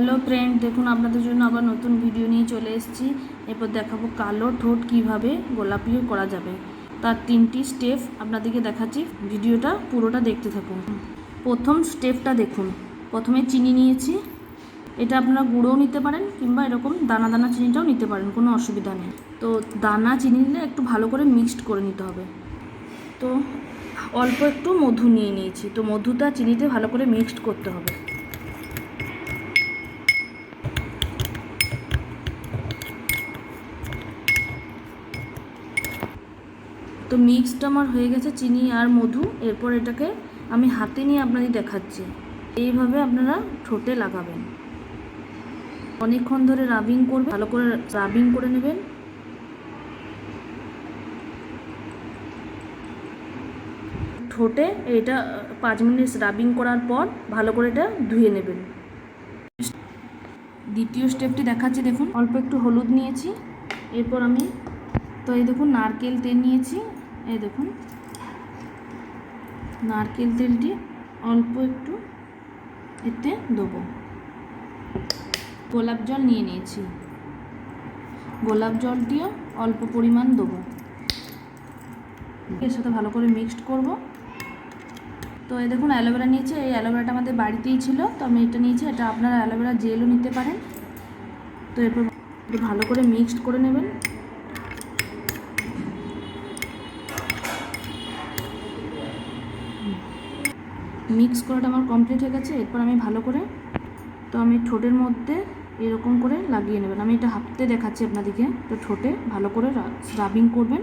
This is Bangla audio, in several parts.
হ্যালো ফ্রেন্ড দেখুন, আপনাদের জন্য আবার নতুন ভিডিও নিয়ে চলে এসেছি। এরপর দেখাবো কালো ঠোঁট কীভাবে গোলাপিও করা যাবে। তার তিনটি স্টেপ আপনাদেরকে দেখাচ্ছি। ভিডিওটা পুরোটা দেখতে থাকুন। প্রথম স্টেপটা দেখুন। প্রথমে চিনি নিয়েছি। এটা আপনারা গুঁড়োও নিতে পারেন কিংবা এরকম দানা দানা চিনিটাও নিতে পারেন, কোনো অসুবিধা নেই। তো দানা চিনি নিলে একটু ভালো করে মিক্সড করে নিতে হবে। তো অল্প একটু মধু নিয়ে নিয়েছি। তো মধুটা চিনিতে ভালো করে মিক্সড করতে হবে। তো মিক্সড আমার হয়ে গেছে চিনি আর মধু। এরপর এটাকে আমি হাতে নিয়ে আপনাদের দেখাচ্ছি। এইভাবে আপনারা ঠোঁটে লাগাবেন। অনেকক্ষণ ধরে রাবিং করবে ভালো করে রাবিং করে নেবেন। ঠোঁটে এটা, পাঁচ মিনিট রাবিং করার পর ভালো করে এটা ধুয়ে নেবেন। দ্বিতীয় স্টেপটি দেখাচ্ছি, দেখুন। অল্প একটু হলুদ নিয়েছি। এরপর আমি, তো এই দেখুন, নারকেল তেল নিয়েছি। এই দেখুন। নারকেল তেলটি অল্প একটু এতে দেবো। গোলাপ জল নিয়ে নিয়েছি। গোলাপ জলটিও অল্প পরিমাণ দেবো। এর সাথে ভালো করে মিক্সড করব। তো এই দেখুন, অ্যালোভেরা নিয়েছি। এই অ্যালোভেরাটা আমাদের বাড়িতেই ছিল। তো আমি এটা নিয়েছি। এটা আপনারা অ্যালোভেরা জেলও নিতে পারেন। তো এরপর ভালো করে মিক্সড করে নেবেন। মিক্স করাটা আমার কমপ্লিট হয়ে গেছে, এরপর আমি ভালো করে, তো আমি ঠোঁটের মধ্যে এরকম করে লাগিয়ে নেবেন। আমি এটা হাতে দেখাচ্ছি আপনাদেরকে তো ঠোঁটে ভালো করে রাবিং করবেন,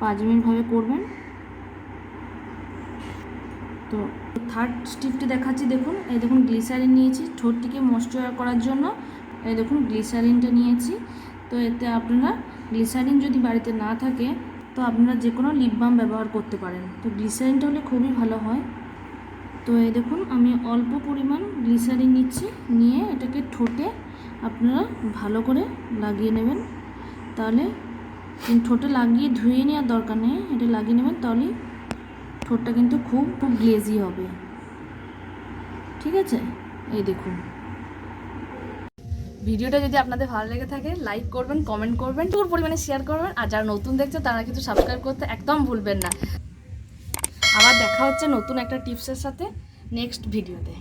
পাঁচ মিনিটভাবে করবেন। তো থার্ড স্টিপটি দেখাচ্ছি, দেখুন, এই দেখুন গ্লিসারিন নিয়েছি, ঠোঁটটিকে ময়শ্চার করার জন্য, এই দেখুন গ্লিসারিনটা নিয়েছি। তো এতে আপনারা গ্লিসারিন যদি বাড়িতে না থাকে, তো আপনারা যে কোনো লিপ বাম ব্যবহার করতে পারেন। তো গ্লিসারিনটা হলে খুবই ভালো হয়। তো এই দেখুন, আমি অল্প পরিমাণ গ্লিসারিন নিচ্ছি, নিয়ে এটাকে ঠোঁটে আপনারা ভালো করে লাগিয়ে নেবেন। তাহলে ঠোঁটে লাগিয়ে ধুয়ে নেওয়ার দরকার নেই, এটা লাগিয়ে নেবেন, তাহলে ঠোঁটটা কিন্তু খুব খুব গ্লেজি হবে। ঠিক আছে? এই দেখুন। ভিডিওটা যদি আপনাদের ভালো লেগে থাকে লাইক করবেন কমেন্ট করবেন, প্রচুর পরিমাণে শেয়ার করবেন, আর যারা নতুন দেখছে, তারা কিন্তু সাবস্ক্রাইব করতে একদম ভুলবেন না। দেখা হচ্ছে নতুন একটা টিপসের সাথে নেক্সট ভিডিওতে।